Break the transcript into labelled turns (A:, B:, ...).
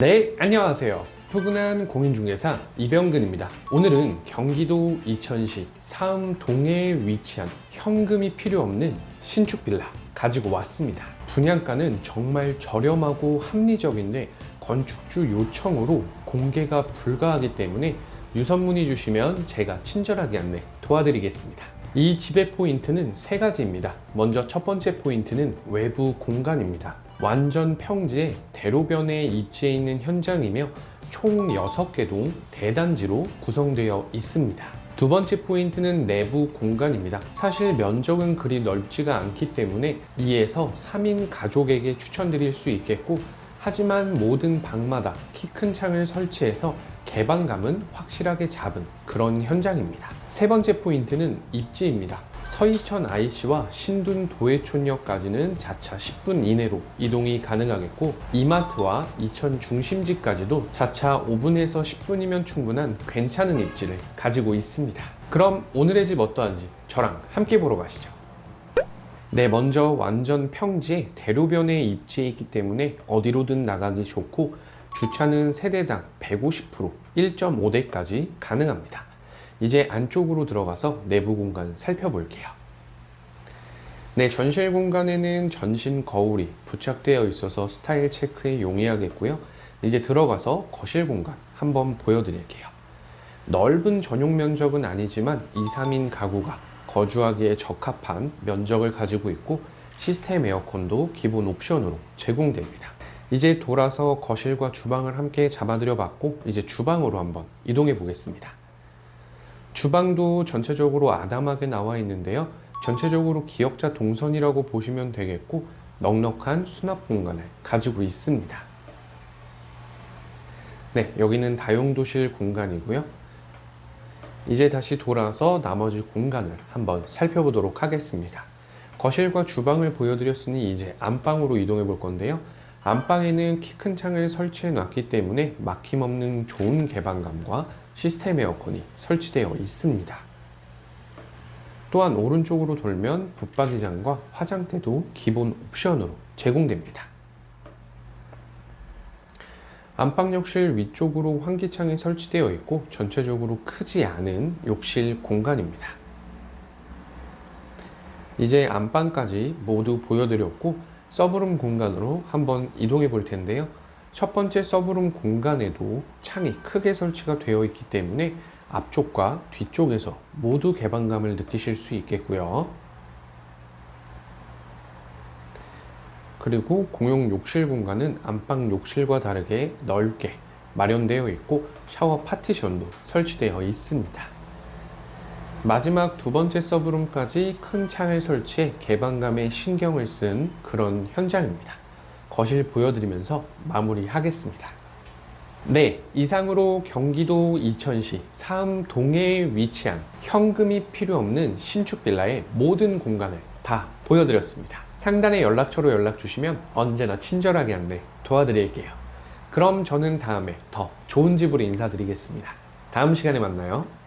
A: 네, 안녕하세요. 푸근한 공인중개사 이병근입니다. 오늘은 경기도 이천시 사음동해에 위치한 현금이 필요 없는 신축 빌라 가지고 왔습니다. 분양가는 정말 저렴하고 합리적인데 건축주 요청으로 공개가 불가하기 때문에 유선문의 주시면 제가 친절하게 안내 도와드리겠습니다. 이 집의 포인트는 세 가지입니다. 먼저 첫 번째 포인트는 외부 공간입니다. 완전 평지에 대로변에 입지해 있는 현장이며 총 6개 동 대단지로 구성되어 있습니다. 두 번째 포인트는 내부 공간입니다. 사실 면적은 그리 넓지가 않기 때문에 2에서 3인 가족에게 추천드릴 수 있겠고 하지만 모든 방마다 키 큰 창을 설치해서 개방감은 확실하게 잡은 그런 현장입니다. 세 번째 포인트는 입지입니다. 서이천 IC와 신둔 도해촌역까지는 자차 10분 이내로 이동이 가능하겠고 이마트와 이천 중심지까지도 자차 5분에서 10분이면 충분한 괜찮은 입지를 가지고 있습니다. 그럼 오늘의 집 어떠한지 저랑 함께 보러 가시죠. 네, 먼저 완전 평지에 대로변에 입지해 있기 때문에 어디로든 나가기 좋고 주차는 세대당 150% 1.5대까지 가능합니다. 이제 안쪽으로 들어가서 내부 공간 살펴볼게요. 네, 전실 공간에는 전신 거울이 부착되어 있어서 스타일 체크에 용이하겠고요. 이제 들어가서 거실 공간 한번 보여드릴게요. 넓은 전용 면적은 아니지만 2, 3인 가구가 거주하기에 적합한 면적을 가지고 있고 시스템 에어컨도 기본 옵션으로 제공됩니다. 이제 돌아서 거실과 주방을 함께 잡아드려 봤고 이제 주방으로 한번 이동해 보겠습니다. 주방도 전체적으로 아담하게 나와 있는데요. 전체적으로 기역자 동선이라고 보시면 되겠고 넉넉한 수납 공간을 가지고 있습니다. 네, 여기는 다용도실 공간이고요. 이제 다시 돌아서 나머지 공간을 한번 살펴보도록 하겠습니다. 거실과 주방을 보여드렸으니 이제 안방으로 이동해 볼 건데요. 안방에는 키 큰 창을 설치해 놨기 때문에 막힘없는 좋은 개방감과 시스템 에어컨이 설치되어 있습니다. 또한 오른쪽으로 돌면 붙박이장과 화장대도 기본 옵션으로 제공됩니다. 안방 욕실 위쪽으로 환기창이 설치되어 있고 전체적으로 크지 않은 욕실 공간입니다. 이제 안방까지 모두 보여드렸고 서브룸 공간으로 한번 이동해 볼 텐데요. 첫 번째 서브룸 공간에도 창이 크게 설치가 되어 있기 때문에 앞쪽과 뒤쪽에서 모두 개방감을 느끼실 수 있겠고요. 그리고 공용 욕실 공간은 안방 욕실과 다르게 넓게 마련되어 있고 샤워 파티션도 설치되어 있습니다. 마지막 두 번째 서브룸까지 큰 창을 설치해 개방감에 신경을 쓴 그런 현장입니다. 거실 보여드리면서 마무리하겠습니다. 네, 이상으로 경기도 이천시 사음동해에 위치한 현금이 필요 없는 신축 빌라의 모든 공간을 다 보여드렸습니다. 상단에 연락처로 연락 주시면 언제나 친절하게 안내 도와드릴게요. 그럼 저는 다음에 더 좋은 집으로 인사드리겠습니다. 다음 시간에 만나요.